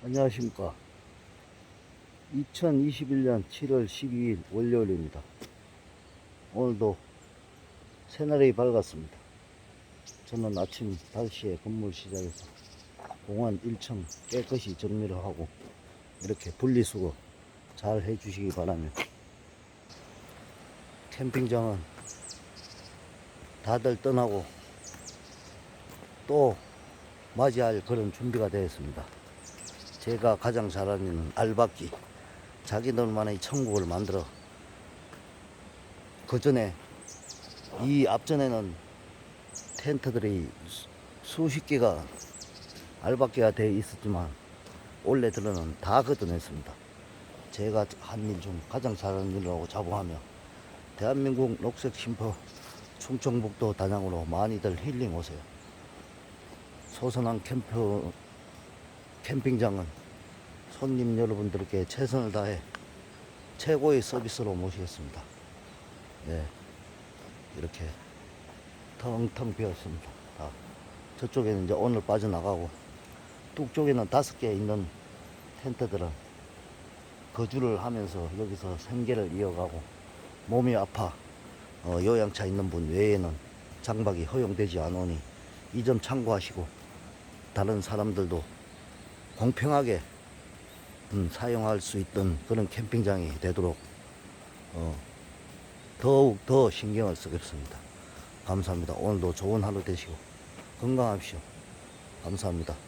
안녕하십니까. 2021년 7월 12일 월요일입니다. 오늘도 새날이 밝았습니다. 저는 아침 5시에 근무를 시작해서 공원 1층 깨끗이 정리를 하고 이렇게 분리수거 잘 해주시기 바라며 캠핑장은 다들 떠나고 또 맞이할 그런 준비가 되었습니다. 제가 가장 잘하는 알박기 자기들만의 천국을 만들어 그 전에 이 앞전에는 텐트들이 수- 수십 개가 알박기가 되어 있었지만 올해 들어는 다 걷어냈습니다. 제가 한 일 중 가장 잘하는 일이라고 자부하며 대한민국 녹색 쉼터 충청북도 단양으로 많이들 힐링 오세요. 소선한 캠프 캠핑장은 손님 여러분들께 최선을 다해 최고의 서비스로 모시겠습니다. 네, 이렇게 텅텅 비었습니다. 다. 저쪽에는 이제 오늘 빠져나가고 뚝 쪽에는 다섯 개 있는 텐트들은 거주를 하면서 여기서 생계를 이어가고 몸이 아파 어, 요양차 있는 분 외에는 장박이 허용되지 않으니 이 점 참고하시고 다른 사람들도 공평하게 음, 사용할 수 있던 그런 캠핑장이 되도록 어, 더욱 더 신경을 쓰겠습니다. 감사합니다. 오늘도 좋은 하루 되시고 건강하십시오. 감사합니다.